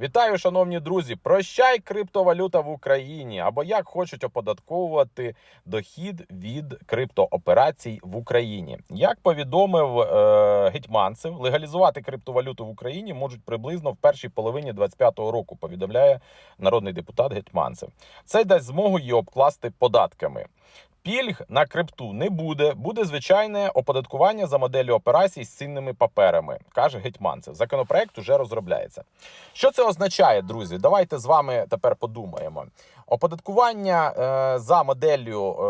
Вітаю, шановні друзі! Прощай криптовалюта в Україні або як хочуть оподатковувати дохід від криптооперацій в Україні. Як повідомив е, Гетьманцев, легалізувати криптовалюту в Україні можуть приблизно в першій половині 2025 року. Повідомляє народний депутат Гетьманцев. Це дасть змогу її обкласти податками. Пільг на крипту не буде. Буде звичайне оподаткування за моделлю операцій з цінними паперами, каже Гетьманцев. Законопроект уже розробляється. Що це означає, друзі? Давайте з вами тепер подумаємо. Оподаткування е, за моделлю е,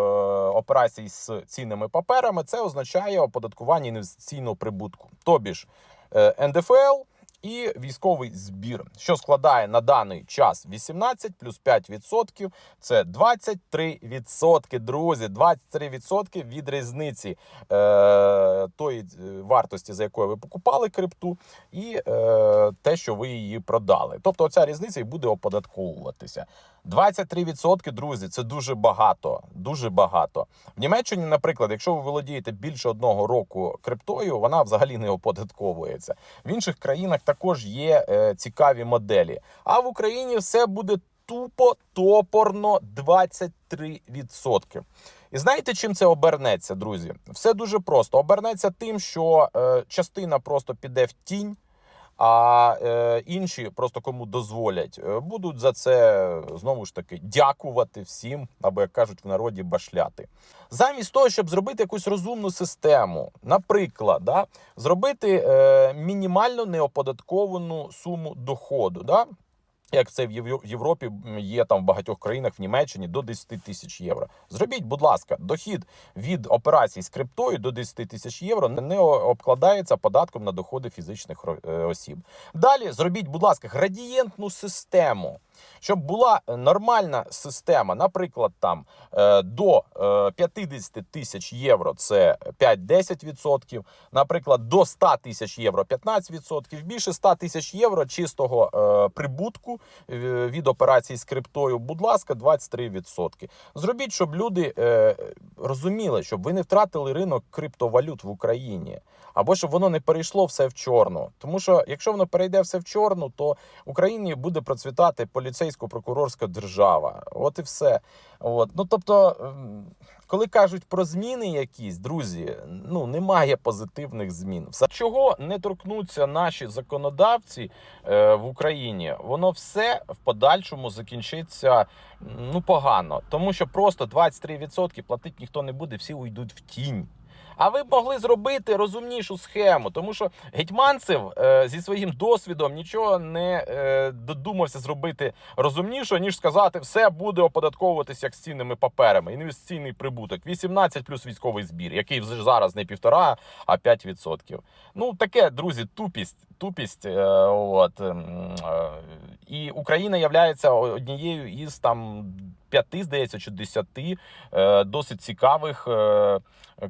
операцій з цінними паперами це означає оподаткування інвестиційного прибутку, тобі ж е, НДФЛ. І військовий збір, що складає на даний час 18 плюс 5%, це 23%, друзі. 23% від різниці е, тої е, вартості, за якою ви покупали крипту, і е, те, що ви її продали. Тобто, оця різниця і буде оподатковуватися. 23%, друзі, це дуже багато. Дуже багато. В Німеччині, наприклад, якщо ви володієте більше одного року криптою, вона взагалі не оподатковується. В інших країнах також є е, цікаві моделі. А в Україні все буде тупо топорно 23%. І знаєте, чим це обернеться, друзі? Все дуже просто. Обернеться тим, що е, частина просто піде в тінь. А е, інші, просто кому дозволять, е, будуть за це знову ж таки дякувати всім, або як кажуть в народі, башляти. Замість того, щоб зробити якусь розумну систему, наприклад, да, зробити е, мінімально неоподатковану суму доходу. Да, як це в Європі є там в багатьох країнах в Німеччині до 10 тисяч євро. Зробіть, будь ласка, дохід від операцій з криптою до 10 тисяч євро не обкладається податком на доходи фізичних е, осіб. Далі зробіть, будь ласка, градієнтну систему. Щоб була е, нормальна система, наприклад, там е, до е, 50 тисяч євро це 5-10%, наприклад, до 100 тисяч євро 15%, більше 100 тисяч євро чистого е, прибутку е, від операцій з криптою, будь ласка, 23%. Зробіть, щоб люди е, розуміли, щоб ви не втратили ринок криптовалют в Україні, або щоб воно не перейшло все в чорну. Тому що якщо воно перейде все в чорну, то Україні буде процвітати поліцейсько-прокурорська держава. От і все. От. Ну тобто, ем, коли кажуть про зміни якісь, друзі, ну немає позитивних змін. Все чого не торкнуться наші законодавці е, в Україні, воно все в подальшому закінчиться ну погано, тому що просто 23% платити ніхто не буде, всі уйдуть в тінь. А ви б могли зробити розумнішу схему, тому що Гетьманцев е, зі своїм досвідом нічого не е, додумався зробити розумніше, ніж сказати, все буде оподатковуватися як з цінними паперами. Інвестиційний прибуток 18 плюс військовий збір, який вже зараз не півтора, а 5%. Ну таке, друзі, тупість. Тупість, е, от ем, е, і Україна є однією із там п'яти, здається, чи десяти е, досить цікавих е,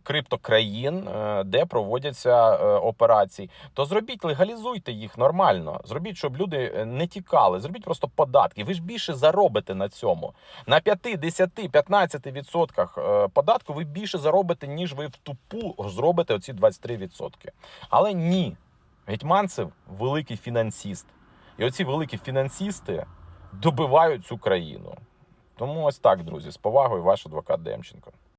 криптокраїн, е, де проводяться операції. То зробіть, легалізуйте їх нормально. Зробіть, щоб люди не тікали. Зробіть просто податки. Ви ж більше заробите на цьому. На 5, 10, 15 відсотках е, податку ви більше заробите, ніж ви в тупу зробите оці 23 відсотки. Але ні. Гетьманцев великий фінансіст. І оці великі фінансісти добивають цю країну. Тому ось так, друзі, з повагою, ваш адвокат Демченко.